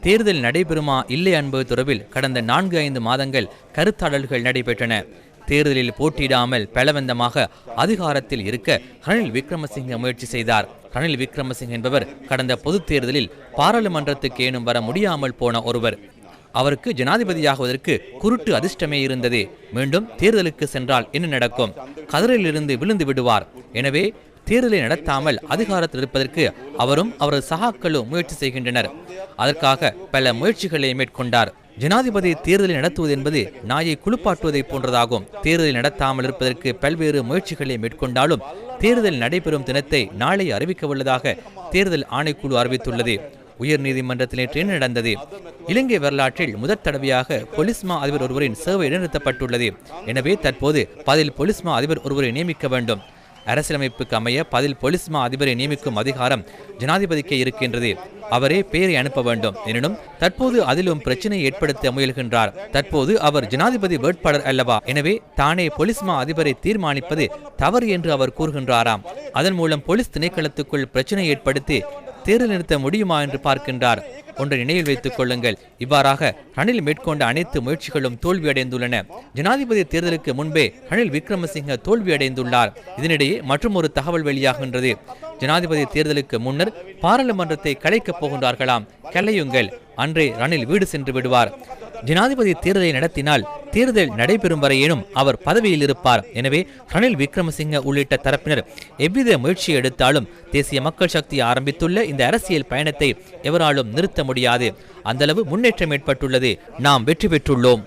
தேர்தல் நடைபெறுமா இல்லை என்பது தொடர்பில் கடந்த நான்கு ஐந்து மாதங்கள் கருத்தாடல்கள் நடைபெற்றன. தேர்தலில் போட்டியிடாமல் பலவந்தமாக அதிகாரத்தில் இருக்க ரணில் விக்ரமசிங்க முயற்சி செய்தார். ரணில் விக்ரமசிங்க என்பவர் கடந்த பொதுத் தேர்தலில் பாராளுமன்றத்துக்கு ஏனும் வர முடியாமல் போன ஒருவர். அவருக்கு ஜனாதிபதியாகுவதற்கு குருட்டு அதிர்ஷ்டமே இருந்தது. மீண்டும் தேர்தலுக்கு சென்றால் என்ன நடக்கும்? கதிரில் இருந்து விழுந்து விடுவார். எனவே தேர்தலை நடத்தாமல் அதிகாரத்தில் இருப்பதற்கு அவரும் அவரது சகாக்களும் முயற்சி செய்கின்றனர். அதற்காக பல முயற்சிகளை மேற்கொண்டார். ஜனாதிபதி தேர்தலை நடத்துவது என்பது நாயை குளிப்பாட்டுவதை போன்றதாகும். தேர்தலை நடத்தாமல் இருப்பதற்கு பல்வேறு முயற்சிகளை மேற்கொண்டாலும் தேர்தல் நடைபெறும் தினத்தை நாளை அறிவிக்க உள்ளதாக தேர்தல் ஆணைக்குழு அறிவித்துள்ளது. உயர் நீதிமன்றத்தில் நேற்று என்ன நடந்தது? இலங்கை வரலாற்றில் முதற் தடவையாக பொலிஸ்மா அதிபர் ஒருவரின் சேவை இடைநிறுத்தப்பட்டுள்ளது எனவே தற்போது பதில் பொலிஸ்மா அதிபர் ஒருவரை நியமிக்க வேண்டும். அரசியலமைப்புக்கு அமைய பதில் பொலிஸ்மா அதிபரை நியமிக்கும் அதிகாரம் ஜனாதிபதிக்கே இருக்கின்றது. அவரே பெயரை அனுப்ப வேண்டும். எனினும் தற்போது அதிலும் பிரச்சனை ஏற்படுத்த முயல்கின்றார். தற்போது அவர் ஜனாதிபதி வேட்பாளர் அல்லவா? எனவே தானே பொலிஸ்மா அதிபரை தீர்மானிப்பது தவறு என்று அவர் கூறுகின்றாராம். அதன் மூலம் போலீஸ் திணைக்களத்துக்குள் பிரச்சனை ஏற்படுத்தி தேர்தல் நிறுத்த முடியுமா என்று பார்க்கின்றார். ஒன்றை நினைவில் வைத்துக் கொள்ளுங்கள். இவ்வாறாக ரணில் மேற்கொண்ட அனைத்து முயற்சிகளும் தோல்வியடைந்துள்ளன. ஜனாதிபதி தேர்தலுக்கு முன்பே ரணில் விக்ரமசிங்க தோல்வியடைந்துள்ளார். இதனிடையே மற்றும் ஒரு தகவல் வெளியாகின்றது. ஜனாதிபதி தேர்தலுக்கு முன்னர் பாராளுமன்றத்தை கலைக்கப் போகின்றார்களாம். கலையுங்கள். அன்றே ரணில் வீடு சென்று விடுவார். ஜனாதிபதி தேர்தலை நடத்தினால் தேர்தல் நடைபெறும் வரையேனும் அவர் பதவியில் இருப்பார். எனவே ரணில் விக்ரமசிங்க உள்ளிட்ட தரப்பினர் எவ்வித முயற்சி எடுத்தாலும் தேசிய மக்கள் சக்தி ஆரம்பித்துள்ள இந்த அரசியல் பயணத்தை எவராலும் நிறுத்த முடியாது. அந்தளவு முன்னேற்றம் ஏற்பட்டுள்ளது. நாம் வெற்றி பெற்றுள்ளோம்.